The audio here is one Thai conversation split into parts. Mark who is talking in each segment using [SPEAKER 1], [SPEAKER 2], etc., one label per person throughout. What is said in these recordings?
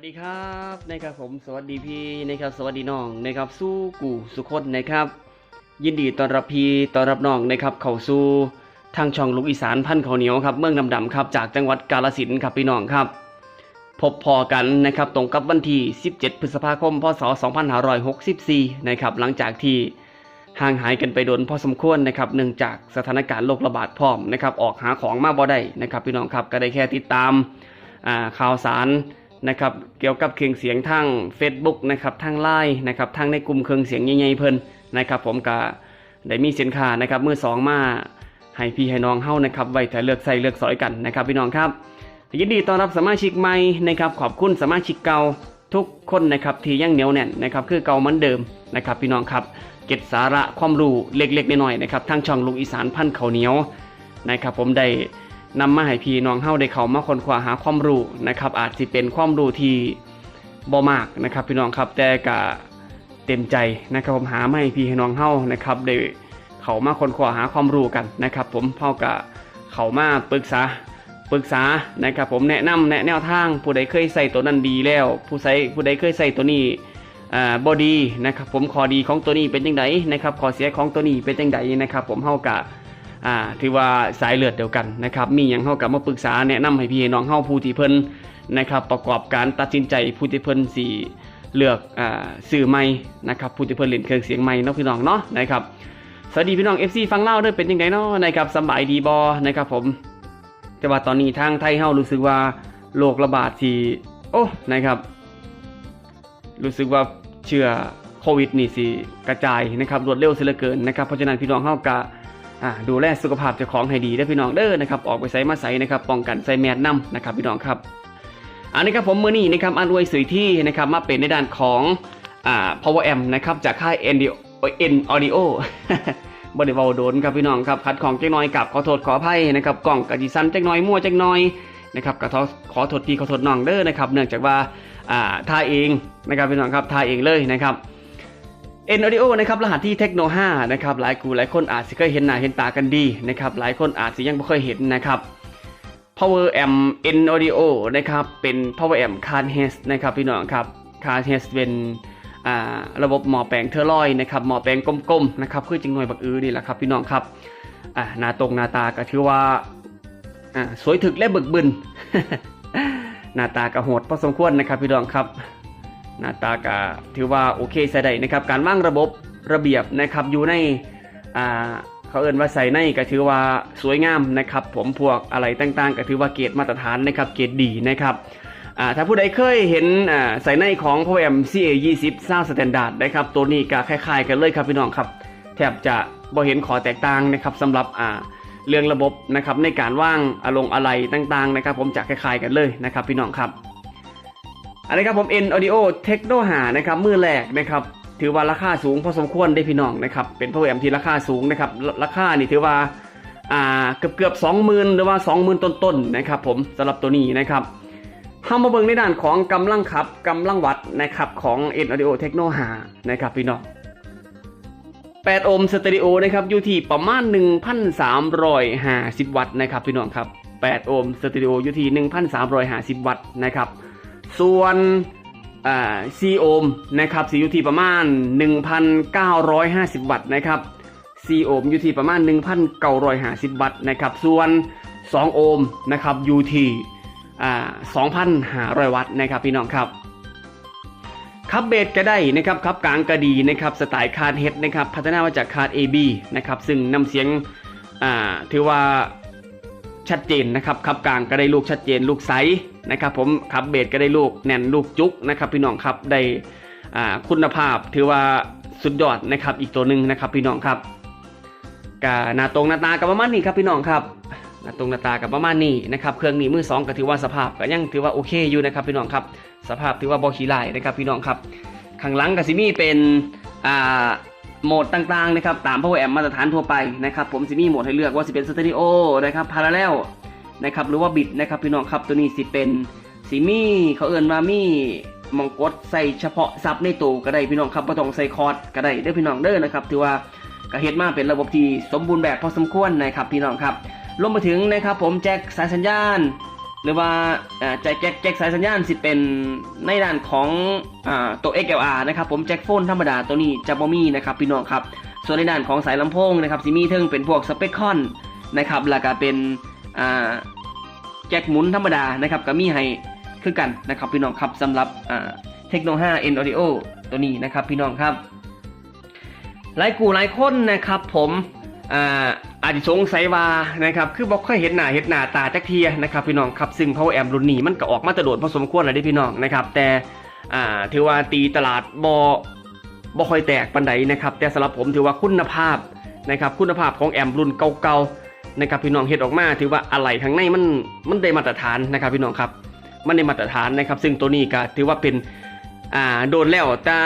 [SPEAKER 1] วัสดีครับนะครับผมสวัสดีพี่นะครับสวัสดีน้องนะครับสู้กูสุคนนะครับ ยินดีต้อนรับพี่ต้อนรับน้องนะครับเข้าสู่ทางช่องลูกอีสานพันธุ์ข้าวเหนียวครับเมืองดำๆครับจากจังหวัดกาฬสินธุ์ครับพี่น้องครับ พบพอกันนะครับตรงกับวันที่ 17 พฤษภาคม พศ 2564 นะครับหลังจากที่ห่างหายกันไปโดนพอสมควรนะครับเนื่องจากสถานการณ์โรคระบาดพร้อมนะครับออกหาของมาบ่ได้นะครับพี่น้องครับก็ได้แค่ติดตามข่าวสาร นะครับเกี่ยวกับเครื่องเสียงทาง Facebook นะครับทางไลน์นะครับทางในกลุ่มเครื่องเสียงใหญ่ๆเพิ่นนะครับผมก็ได้มีสินค้านะครับมือสองมาให้พี่ให้น้องเฮานะครับไว้แต่เลือกใส่เลือกสอยกันนะครับพี่น้องครับยินดีต้อนรับสมาชิกใหม่นะครับขอบคุณสมาชิกเก่าทุกคนนะครับที่ยังเหนียวแน่นนะครับคือเก่าเหมือนเดิมนะครับพี่น้องครับเก็บสาระความรู้เล็กๆน้อยๆนะครับทางช่องลูกอีสานพันธุ์ข้าเหนียวนะครับผมได้ นำมาให้พี่น้องเฮาได้เข้ามาค้นคว้าหาความรู้นะครับ อาจจะเป็นความรู้ที่บ่มากนะครับ พี่น้องครับแต่ก็เต็มใจนะครับผมหามาให้พี่ให้น้องเฮานะครับได้เข้ามาค้นคว้าหาความรู้กันนะครับ ผมเฮาก็เข้ามาปรึกษาปรึกษานะครับ ผมแนะนำแนะแนวทาง ผู้ใดเคยใส่ตัวนั้นดีแล้ว ผู้ใส่ผู้ใดเคยใส่ตัวนี้อ่าบอดีนะครับผมข้อดีของตัวนี้เป็นยังไงนะครับข้อเสียของตัวนี้เป็นยังไงนะครับ ผมเฮากะ อ่าถือว่าสายเลือดเดียวกันนะครับมีอย่างเฮากะมาปรึกษาแนะนำให้พี่น้องเฮาผู้ที่เพิ่นนะครับประกอบการตัดสินใจผู้ที่เพิ่นสีเลือกอ่าสื่อใหม่นะครับผู้ที่เพิ่นเล่นเครื่องเสียงใหม่เนาะพี่น้องเนาะนะครับสวัสดีพี่น้อง FC ฟังเล่าด้วยเป็นยังไงเนาะนะครับสบายดีบอนะครับผม แต่ว่าตอนนี้ทางไทยเฮารู้สึกว่าโรคระบาดที่โอ้นะครับ รู้สึกว่าเชื้อโควิดนี่สิกระจายนะครับรวดเร็วเสียเหลือเกินนะครับเพราะฉะนั้นพี่น้องเฮากะ อ่าดูแลสุขภาพเจ้าของให้ดีเด้พี่น้องเด้อนะครับออกไปใส่มาใส่นะครับป้องกันใส่แมสนํนะครับพี่น้องครับอันนี้ครับผมมือนี้นะครับอันวยสุยที่นะครับมาเป็นในด้านของอ่า power amp นะครับจากค่าย NDO N Audio บริวารโดนครับพี่น้องครับคัดของเจักหน้อยกับขอโทษขออภัยนะครับกล่องกะจิซันเจักหน้อยมั่วจักหน้อยนะครับกะขอขอโทษพี่ขอโทษน้องเด้อนะครับเนื่องจากว่าอ่าท่าเองนะครับพี่น้องครับท่าเองเลยนะครับ N Audio นะครับรหัสที่เทคโน5นะครับหลายกูหลายคนอาจจะเคยเห็นหน้าเห็นตากันดีนะครับหลายคนอาจจะยังไม่เคยเห็นนะครับ Power Amp N Audio นะครับเป็น Power Amp Car h e s นะครับพี่น้องครับ Car h e s เป็นอ่าระบบหมอแปลงเทอร์ลอยนะครับหมอแปลงกลมๆนะครับคือจิงหน่วยบักอือนี่แหละครับพี่น้องครับอ่าหน้าตรงหน้าตาก็ถือว่าอ่าสวยถึกและบึกบึนหน้าตากระโหดพอสมควรนะครับพี่น้องครับ หน้าตาก็ถือว่าโอเคใส่ได้นะครับ การวางระบบระเบียบนะครับอยู่ในอ่าเขาเอ่นว่าใส่ในก็ถือว่าสวยงามนะครับ ผมพวกอะไรต่างๆ ก็ถือว่าเกรดมาตรฐานนะครับเกรดดีนะครับถ้าผู้ใดเคยเห็นใส่ในของ p o m CA 20 Sound Standard นะครับ ตัวนี้ก็คล้ายๆกันเลยครับพี่น้องครับ แทบจะบ่เห็นขอแตกต่างนะครับสำหรับเรื่องระบบนะครับในการว่างอารมณ์อะไรต่างๆนะครับ ผมจะคล้ายๆกันเลยนะครับพี่น้องครับ อันนี้ครับผม N Audio Techno หานะครับมือแรกนะครับถือว่าราคาสูงพอสมควรได้พี่น้องนะครับเป็นโปรแกรมที่ราคาสูงนะครับรราคานี่ถือว่าอ่าเกือบเกือบสองหมื่นหรือว่าสองหมื่นต้นๆนะครับผมสำหรับตัวนี้นะครับเข้ามาเบิ่งในด้านของกำลังขับกำลังวัดนะครับของ N Audio Techno หานะครับพี่น้อง8โอห์มสเตอริโอนะครับอยู่ที่ประมาณ 1,350 วัตต์นะครับพี่น้องครับ8โอห์มสเตอริโออยู่ที่ 1,350 วัตต์นะครับ ส่วนอ่า4โอห์มนะครับสิอยู่ที่ประมาณ 1,950 วัตต์นะครับ4โอห์มอยู่ที่ประมาณ 1,950 วัตต์นะครับ ส่วน 2 โอห์มนะครับอยู่ที่อ่า2,500 วัตต์นะครับพี่น้องครับคับเบสก็ได้นะครับคับกลางก็ดีนะครับสไตล์คาร์ดเฮดนะครับพัฒนามาจากคาร์ด AB นะครับซึ่งนำเสียงอ่าถือว่า ชัดเจนนะครับครับกลางก็ได้ลูกชัดเจนลูกไซส์นะครับผมครับเบสก็ได้ลูกแน่นลูกจุกนะครับพี่น้องครับได้คุณภาพถือว่าสุดยอดนะครับอีกตัวหนึ่งนะครับพี่น้องครับกาหน้าตรงหน้าตากับประมาณนี้ครับพี่น้องครับหน้าตรงหน้าตากับประมาณนี้นะครับเครื่องนี้มือสองก็ถือว่าสภาพก็ยังถือว่าโอเคอยู่นะครับพี่น้องครับสภาพถือว่าบอขี้ลายนะครับพี่น้องครับข้างหลังกับซิมี่เป็นอ่า โหมดต่างๆนะครับตาม Power Amp มาตรฐานทั่วไปนะครับผมซิมี่โหมดให้เลือกว่าสิเป็นสเตอริโอนะครับพาราเรลนะครับหรือว่าบิดนะครับพี่น้องครับตัวนี้สิเป็นซิมี่เขาเอิ้นว่ามี่มองกดใส่เฉพาะซับในตัวก็ได้พี่น้องครับบ่ต้องใส่คอร์ดก็ได้เด้อพี่น้องเด้อนะครับถือว่าก็เฮ็ดมาเป็นระบบที่สมบูรณ์แบบพอสมควรนะครับพี่น้องครับรวมไปถึงนะครับผมแจ็คสายสัญญาณ หรือว่าแจ็คแจ็คแจ็คสายสัญญาณสิเป็นในด้านของอตัว XLR นะครับผมแจ็คโฟนธรรมดาตัวนี้จะบ่มีนะครับพี่น้องครับ ส่วนในด้านของสายลำโพงนะครับสิมีเทิงเป็นพวกสเปคคอนนะครับแล้วก็เป็นแจ็คหมุนธรรมดานะครับก็มีให้คือกันนะครับพี่น้องครับสำหรับเทคโน5 N Audio ตัวนี้นะครับพี่น้องครับหลายกูหลายคนนะครับผม อ่าอาจจะสงสัยว่านะครับคือบอกเคยเห็นหน้าเห็นหน้าตาจักเทียนะครับพี่น้องครับซึ่ง Power Amp รุ่นนี้มันก็ออกมาแตโดดพอสมควรแล้วด้พี่น้องนะครับแต่อ่าถือว่าตีตลาดบบ่ค่อยแตกปันใดนะครับแต่สำหรับผมถือว่าคุณภาพนะครับคุณภาพของแอมรุ่นเก่าๆนะครับพี่น้องเฮ็ดออกมาถือว่าอะไหล่ข้างในมันมันได้มาตรฐานนะครับพี่น้องครับมันได้มาตรฐานนะครับ ซึ่งตัวนี้ก็ถือว่าเป็น อ่าโดนแล้วแต่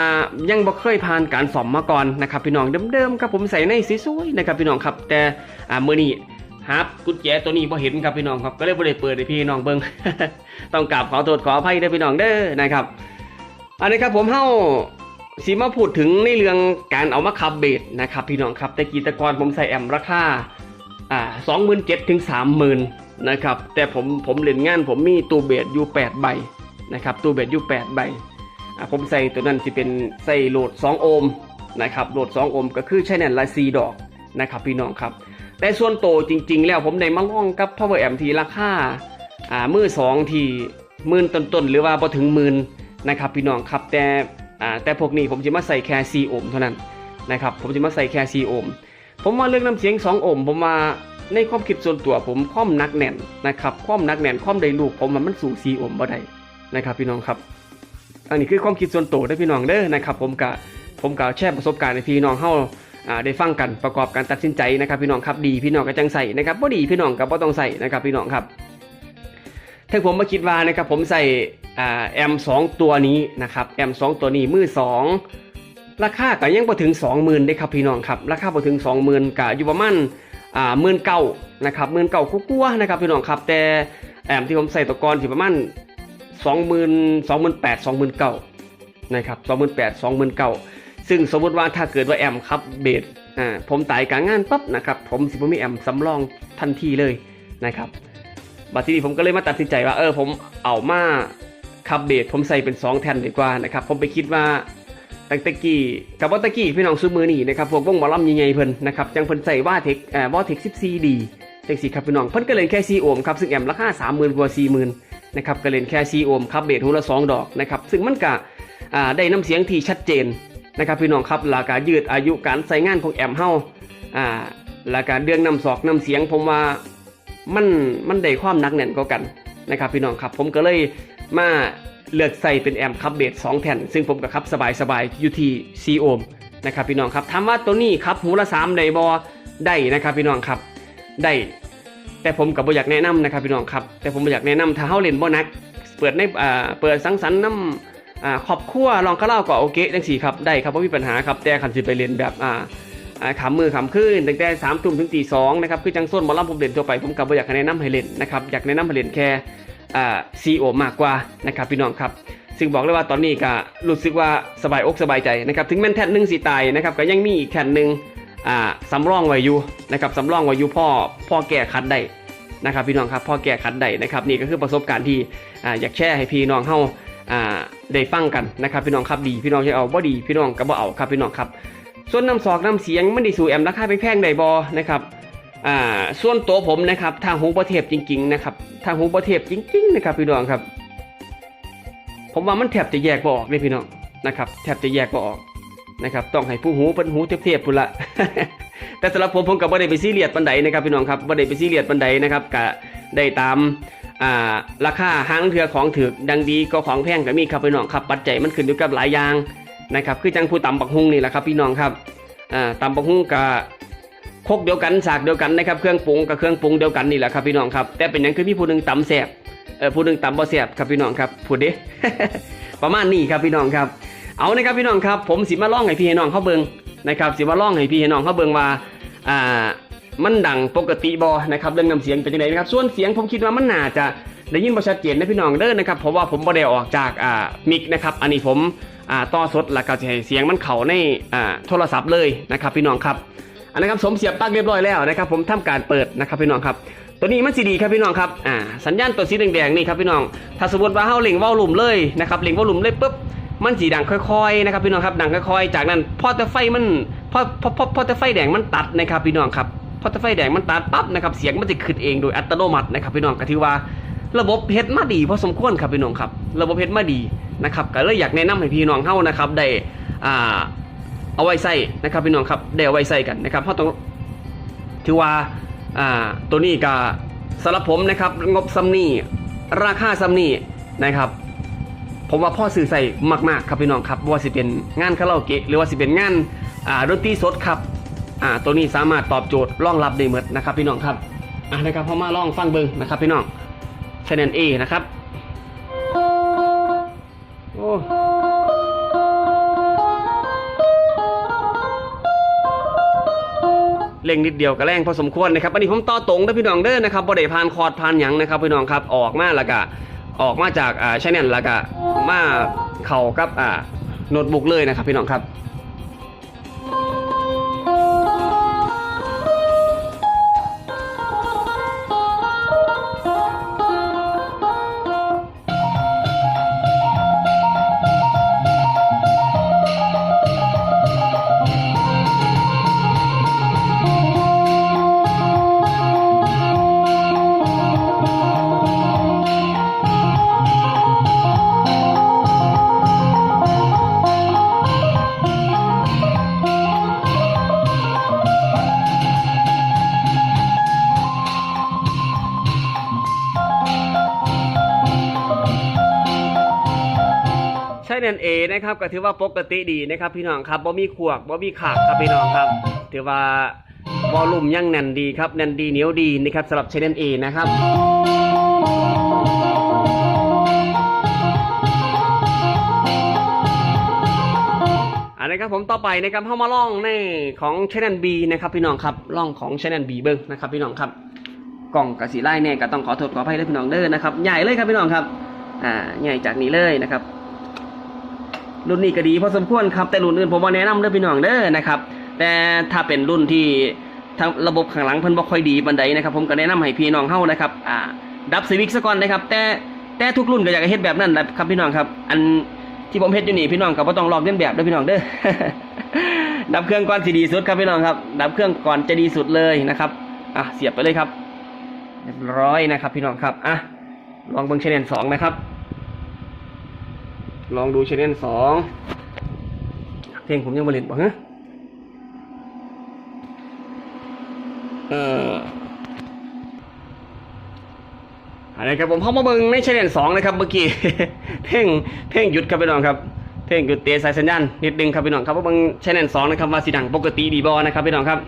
[SPEAKER 1] ยังบ่เคยผ่านการสอมมาก่อนนะครับพี่น้องเดิมๆครับผมใส่ในสีสวยนะครับพี่น้องครับแต่อ่ามื้อนี้ฮับกุญแจตัวนี้บ่เห็นครับพี่น้องครับก็เลยบ่ได้เปิดให้พี่น้องเบิ่งต้องกราบขอโทษขออภัยด้อพี่น้องเด้อนะครับอันนี้ครับผมเฮ้าสิมาพูดถึงในเรื่องการเอามาขับเบสนะครับพี่น้องครับแต่กีตะกอนผมใส่แอมราคาอ่า27,000ถึง30,000นะครับแต่ผมผมเล่นงานผมมีตู้เบสอยู่8ใบนะครับตู้เบสอยู่8ใบ ผมใส่ตัวนั้นจะเป็นใส่โหลด 2 โอห์มนะครับโหลด 2 โอห์มก็คือใช้แนนละซีดอกนะครับพี่น้องครับ แต่ส่วนโตจริง ๆ แล้วผมได้มาล่องกับ Power Amp ทีราคาอ่ามือสองที่หมื่นต้นๆหรือว่าพอถึงหมื่นนะครับพี่น้องครับแต่อ่าแต่พวกนี้ผมจะมาใส่แค่ซีโอห์มเท่านั้นนะครับผมจะมาใส่แค่ซีโอห์มผมว่าเรื่องน้ำเสียง 2 โอห์มผมมาในความคิดส่วนตัวผมความนักแน่นนะครับความนักแน่นความได้ลูกผมมันสูงซีโอห์มบ่ได้นะครับพี่น้องครับ อันนี้คือความคิดส่วนตัวเด้พี่น้องเด้อนะครับผมกะผมกะแชร์ประสบการณ์ให้พี่น้องเฮาอ่าได้ฟังกันประกอบการตัดสินใจนะครับ พี่น้องครับดีพี่น้องก็จังใส่นะครับบ่ดีพี่น้องก็บ่ต้องใส่นะครับพี่น้องครับถ้าผมมาคิดว่านะครับผมใส่แอมสองตัวนี้นะครับแอมสองตัวนี้มือสองราคาก็ยังบ่ถึง20,000เด้ครับพี่น้องครับราคาบ่ถึง20,000ก็อยู่ประมาณอ่า19,000นะครับ19,000กลัวๆนะครับพี่น้องครับแต่แอมที่ผมใส่ตะกอนสิประมาณ สองหมื่นสองหมื่นแปดสองหมื่นเก้านะครับสองหมื่นแปดสองหมื่นเก้าซึ่งสมมติว่าถ้าเกิดว่าแอมครับเบสอ่าผมตายกลางงานปั๊บนะครับผมสิผมมีแอมสำรองทันทีเลยนะครับบัดทีนี้ผมก็เลยมาตัดสินใจว่าเออผมเอามาขับเบสผมใส่เป็น 2 แทนดีกว่านะครับผมไปคิดว่าตั้งต่กี้กับว่าตะกี้พี่น้องซื้อมือนี่นะครับพวกวงหมอลำใหญ่ๆเพิ่นนะครับจังเพิ่นใส่ว่าเทคเอ่อว่าเทค14ดีเทค4ครับพี่น้องเพิ่นก็เลยแค่4โอห์มครับซึ่งแอมราคา30,000กว่า40,000 นะครับก็เล่นแค่ซีโอห์มครับเบสหูละสองดอกนะครับซึ่งมันก็ได้น้ำเสียงที่ชัดเจนนะครับพี่น้องครับหลักการยืดอายุการใช้งานของแอมเฮาอ่าหลักการเดืองน้ำศอกน้ำเสียงผมว่ามันมันได้ความหนักแน่นกว่ากันนะครับพี่น้องครับผมก็เลยมาเลือกใส่เป็นแอมครับเบส2แผ่น ซึ่งผมก็ครับสบายๆอยู่ที่ซีโอห์มนะครับพี่น้องครับถามว่าตัวนี้ครับหูละ3ได้บ่ได้นะครับพี่น้องครับได้ แต่ผมกับบ่อยากแนะนำนะครับพี่น้องครับ แต่ผมบ่อยากแนะนำถ้าเฮาเล่นบ่นัก เปิดในอ่าเปิดสังสรรค์น้ำอ่าครอบครัวลองคาราโอเกะโอเกะจังซี่ครับได้ครับบ่มีปัญหาครับแต่คันสิไปเล่นแบบอ่าขำมือขำขึ้นตั้งแต่สามทุ่มถึงตีสองนะครับคือจังส้นหมอลำผมเล่นทั่วไปผมกับบอยากแนะนำให้เล่นนะครับอยากแนะนำให้เล่นแค่อ่าซีโอมากกว่านะครับพี่น้องครับ ซึ่งบอกเลยว่าตอนนี้ก็รู้สึกว่าสบายอกสบายใจนะครับถึงแม้นแท่นหนึ่งสีตายนะครับก็ยังมีอีกแท่นหนึ่ง อ่าสำรองไว้อยู่นะครับสำรองไว้อยู่พ่อพ่อแก้คัดได้นะครับพี่น้องครับพ่อแก่ขัดได้นะครับนี่ก็คือประสบการณ์ที่อ่าอยากแชร์ให้พี่น้องเฮาอ่าได้ฟังกันนะครับพี่น้องครับดีพี่น้องจะเอาบ่ดีพี่น้องก็บ่เอาครับพี่น้องครับ ส่วนน้ำซอกน้ำเสียงไม่ได้สู่แอมราคาแพงๆได้บ่นะครับอ่าส่วนตัวผมนะครับทางหูประเทศจริงๆนะครับทางหูประเทศจริงๆนะครับพี่น้องครับ ผมว่ามันแทบจะแยกบ่ออกเลยพี่น้องนะครับแทบจะแยกบ่ออก นะครับต้องให้ผู้หูเป็นหูเทียบๆพุ่นละแต่สำหรับผมผมกับบ่ได้ไปซีเรียสปันใดนะครับพี่น้องครับบ่ได้ไปซีเรียสปันใดนะครับก็ได้ตามอ่าราคาห้างเทือของถือดังดีก็ของแพงก็มีครับพี่น้องครับปัจจัยมันขึ้นอยู่กับหลายอย่างนะครับคือจังผู้ตำบักฮุงนี่แหละครับพี่น้องครับอ่าตำบักฮุงกับคกเดียวกันสากเดียวกันนะครับเครื่องปรุงกับเครื่องปรุงเดียวกันนี่แหละครับพี่น้องครับแต่เป็นหยังคือมีผู้หนึ่งตำแสบเออผู้หนึ่งตำบ่แสบครับพี่น้องครับพูดเด้ประมาณนี้ครับพี่น้องครับ เอานะครับพี่น้องครับ ผมสิมาล่องให้พี่ให้น้องเขาเบิงนะครับสิมาล่องให้พี่ให้น้องเขาเบิงว่าอ่ามันดังปกติบอนะครับเรื่องน้ำเสียงเป็นยังไงนะครับส่วนเสียงผมคิดว่ามันน่าจะได้ยินบ่ชัดเจนนะพี่น้องเด้อนะครับเพราะว่าผมบ่ได้ออกจากอ่ามิกนะครับอันนี้ผมอ่าต่อสดแล้วก็จะให้เสียงมันเข้าในอ่าโทรศัพท์เลยนะครับพี่น้องครับอันนะครับสมเสียบปลั๊กเรียบร้อยแล้วนะครับผมทำการเปิดนะครับพี่น้องครับ ตัวนี้มันสีดีครับพี่น้องครับอ่าสัญญาณตัวสีแดงๆนี่ครับพี่น้องถ้าสมมติว่าเฮาเล็งว้าลุ่มเลยนะครับเล็งว้าลุ่มเลยปุ๊บ มันสีดังค่อยๆนะครับพี่น้องครับดังค่อยๆ จากนั้นพอแต่ไฟมันพอพอพอพอแต่ไฟแดงมันตัดนะครับพี่น้องครับพอแต่ไฟแดงมันตัดปั๊บนะครับเสียงมันจะขึ้นเองโดยอัตโนมัตินะครับพี่น้องก็ถือว่าระบบเฮ็ดมาดีพอสมควรครับพี่น้องครับ ระบบเฮ็ดมาดีนะครับก็เลยอยากแนะนำให้พี่น้องเฮานะครับได้อ่าเอาไว้ใส่นะครับพี่น้องครับได้เอาไว้ใส่กันนะครับเพราะต้องถือว่าอ่าตัวนี้ก็สำหรับผมนะครับงบซัมนี่ราคาซัมนี่นะครับ ผมว่าพ่อสื่อใส่มาก ๆ ครับพี่น้องครับว่าสิเป็นงานคาราโอเกะหรือว่าสิเป็นงานอ่าดนตรีสดครับอ่าตัวนี้สามารถตอบโจทย์รองรับได้หมดนะครับพี่น้องครับอะนะครับพอมาลองฟังเบิ่งนะครับพี่น้องชแนล A นะครับโอ้เร่งนิดเดียวก็แรงพอสมควรนะครับอันนี้ผมต่อตรงนะพี่น้องเด้อนะครับบ่ได้ผ่านคอร์ดผ่านหยังนะครับพี่น้องครับออกมาแล้วก็ ออกมาจากอ่าชแนลแล้วก็มาเข้ากับอ่าโน้ตบุ๊กเลยนะครับพี่น้องครับ นะครับก็ถือว่าปกติดีนะครับ พี่น้องครับบ่มีขวกบ่มีขากครับพี่น้องครับ ถือว่าวอลลุ่มยังแน่นดีครับแน่นดีเหนียวดีนะครับสำหรับชแนเอนะครับอันนี้ครับผมต่อไปนะครับเข้ามาล่องในของช n น l B นะครับพี่น้องครับล่องของช n น l B เบิ้งนะครับพี่น้องครับกล่องกระสีไล่เนี่ยก็ต้องขอโทษขออภัยเลยพี่น้องเด้อนะครับใหญ่เลยครับพี่น้องครับอ่าใหญ่จากนี้เลยนะครับ รุ่นนี้ก็ดีพอสมควรครับแต่รุ่นอื่นผมว่าแนะนำเด้อพี่น้องเด้อนะครับ แต่ถ้าเป็นรุ่นที่ทางระบบข้างหลังเพิ่นบ่ค่อยดีบันไดนะครับ ผมก็แนะนำให้พี่น้องเฮานะครับอ่าดับซีวิกซะก่อนนะครับ แต่แต่ทุกรุ่นก็อยากให้เฮ็ดแบบนั้นนะครับพี่น้องครับ อันที่ผมเฮ็ดอยู่นี่พี่น้องก็บ่ต้องลอกเลียนแบบเด้อพี่น้องเด้อ ดับเครื่องก่อนสิดีสุดครับพี่น้องครับ ดับเครื่องก่อนจะดีสุดเลยนะครับอะเสียบไปเลยครับเรียบร้อยนะครับ พี่น้องครับอะลองเบิ่งชแนลสองนะครับ ลองดูชแนลสองเพลงผมยังบริเล่นบอกฮะเอออะไรครับผมเข้ามาเบิ่งในชแนลสองนะครับเมื่อกี้เพลงเพลงหยุดครับพี่น้องครับเพลงหยุดเตะสายสัญญาณนิดนึงครับพี่น้องครับว่าเบิ่งชแนลสองนะครับว่าสีดังปกติดีบอนะครับพี่น้องครับ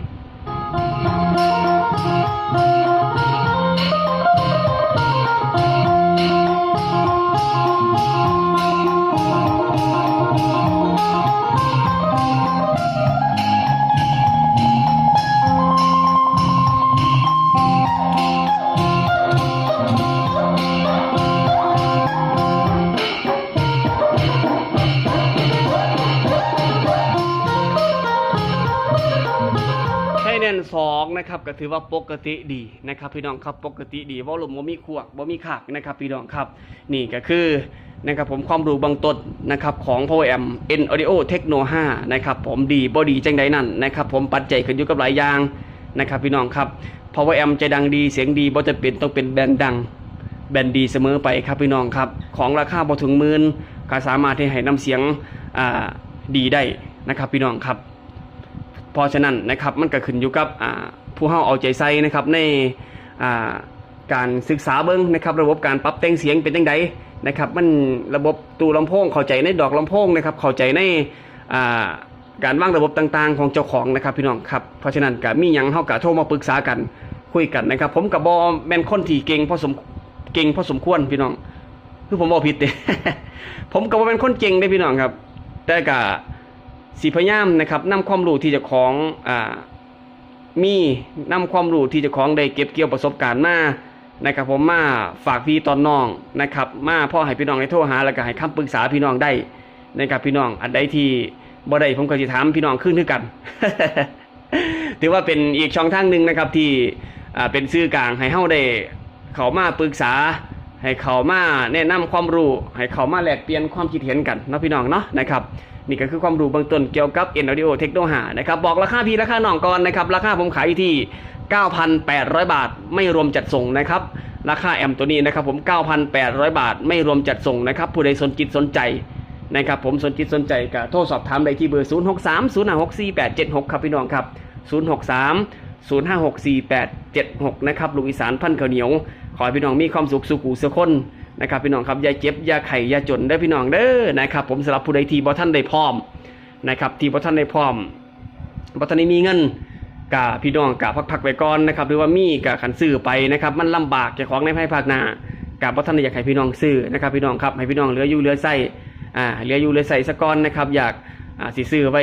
[SPEAKER 1] ก็ถือว่าปกติดีนะครับ พี่น้องครับปกติดีวอลลุ่มบ่มีขวกบ่มีขากนะครับ พี่น้องครับ นี่ก็คือนะครับผมความรู้บางต้นนะครับของ Power Amp N Audio Techno 5นะครับผมดีบ่ดีจังใดนั่นนะครับผมปัจจัยขึ้นอยู่กับหลายอย่างนะครับ พี่น้องครับ Power Amp จะดังดีเสียงดีบ่จะเป็นต้องเป็นแบรนด์ดังแบรนด์ดีเสมอไปครับพี่น้องครับของราคาบ่ถึงหมื่นก็สามารถที่ให้น้ำเสียงอ่าดีได้นะครับพี่น้องครับ เพราะฉะนั้นนะครับมันก็ขึ้นอยู่กับอ่า ผู้เฮาเอาใจใส่นะครับในอ่าการศึกษาเบิ้งนะครับ ระบบการปรับแต่งเสียงเป็นจังไดนะครับ มันระบบตู้ลำโพงเข้าใจในดอกลำโพงนะครับ เข้าใจในอ่าการวางระบบต่างๆ ของเจ้าของนะครับพี่น้องครับเพราะฉะนั้นก็มีหยังเฮาก็โทรมาปรึกษากันคุยกันนะครับ ผมกับบอแม่นคนที่เก่งพอสมเก่งพอสมควรพี่น้องคือผมบอกผิดเด้ผมก็บ่เป็นคนเก่งได้พี่น้องครับ แต่ก็สีพยายามนะครับนำความรู้ที่เจะของอ่า มีนำความรู้ที่เจะของได้เก็บเกี่ยวประสบการณ์มานะครับผมมาฝากพี่ตอนน้องนะครับมาพ่อให้พี่น้องให้โทรหาแล้วก็ให้คำปรึกษาพี่น้องได้นะครับพี่น้องอันใดที่บ่ได้ผมก็จะถามพี่น้องขึ้นด้วยกัน ถือว่าเป็นอีกช่องทางหนึ่งนะครับที่เป็นสื่อกลางให้เฮาได้เขามาปรึกษา ให้เขามาแนะนำความรู้ ให้เขามาแลกเปลี่ยนความคิดเห็นกันเนาะพี่น้องเนาะนะครับ นี่ก็คือความรู้เบื้องต้นเกี่ยวกับ N Audio Techno 5นะครับบอกราคาพี่ราคาน้องก่อนนะครับราคาผมขายที่ 9,800 บาทไม่รวมจัดส่งนะครับราคาแอมตัวนี้นะครับผม 9,800 บาท ไม่รวมจัดส่งนะครับผู้ใดสนจิตสนใจนะครับผมสนจิตสนใจก็โทรสอบถามได้ที่เบอร์ 063 056 4876 ครับพี่น้องครับ 063 056 4876 นะครับลูกอีสานพันธุ์ข้าวเหนียว ขอให้พี่น้องมีความสุขสุขุสุขคน นะครับพี่น้องครับยาเจ็บยาไข้อย่าจนได้พี่น้องเด้อนะครับผมสำหรับผู้ใดที่บ่ท่านได้พร้อมนะครับที่บ่ท่านได้พร้อมบ่ท่านได้มีเงินกะพี่น้องกะพักๆไว้ก่อนนะครับหรือว่ามีกะขันซื้อไปนะครับมันลำบากเจ้าของในภายภาคหน้ากะบ่ท่านอยากให้พี่น้องซื้อนะครับพี่น้องครับให้พี่น้องเหลืออยู่เหลือใส่อ่าเหลืออยู่เหลือใส่สะก่อนนะครับอยากอ่าสิซื้อไว้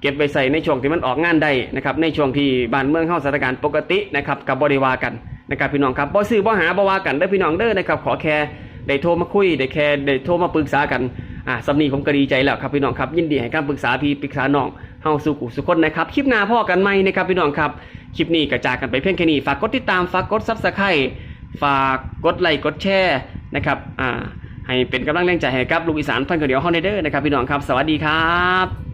[SPEAKER 1] เก็บไปใส่ในช่วงที่มันออกงานได้นะครับในช่วงที่บ้านเมืองเข้าสถานการณ์ปกตินะครับกับบริวากัน นะครับพี่น้องครับบ่ซื้อบ่หาบ่ว่ากันเด้อพี่น้องเด้อนะครับขอแค่ได้โทรมาคุยได้แค่ได้โทรมาปรึกษากันอ่าสำนีผมก็ดีใจแล้วครับพี่น้องครับยินดีให้การปรึกษาพี่ปรึกษาน้องเฮาสู่กูสุคนนะครับคลิปหน้าพ่อกันใหมนะครับพี่น้องครับคลิปนี้กระจากกันไปเพียงแค่นี้ฝากกดติดตามฝากกด Subscribe ฝากกดไลค์กดแชร์นะครับอ่าให้เป็นกำลังแรงใจให้กับลูกอีสานพันธุ์ข้าวเหนียวเฮาในเด้อนะครับพี่น้องครับ สวัสดีครับ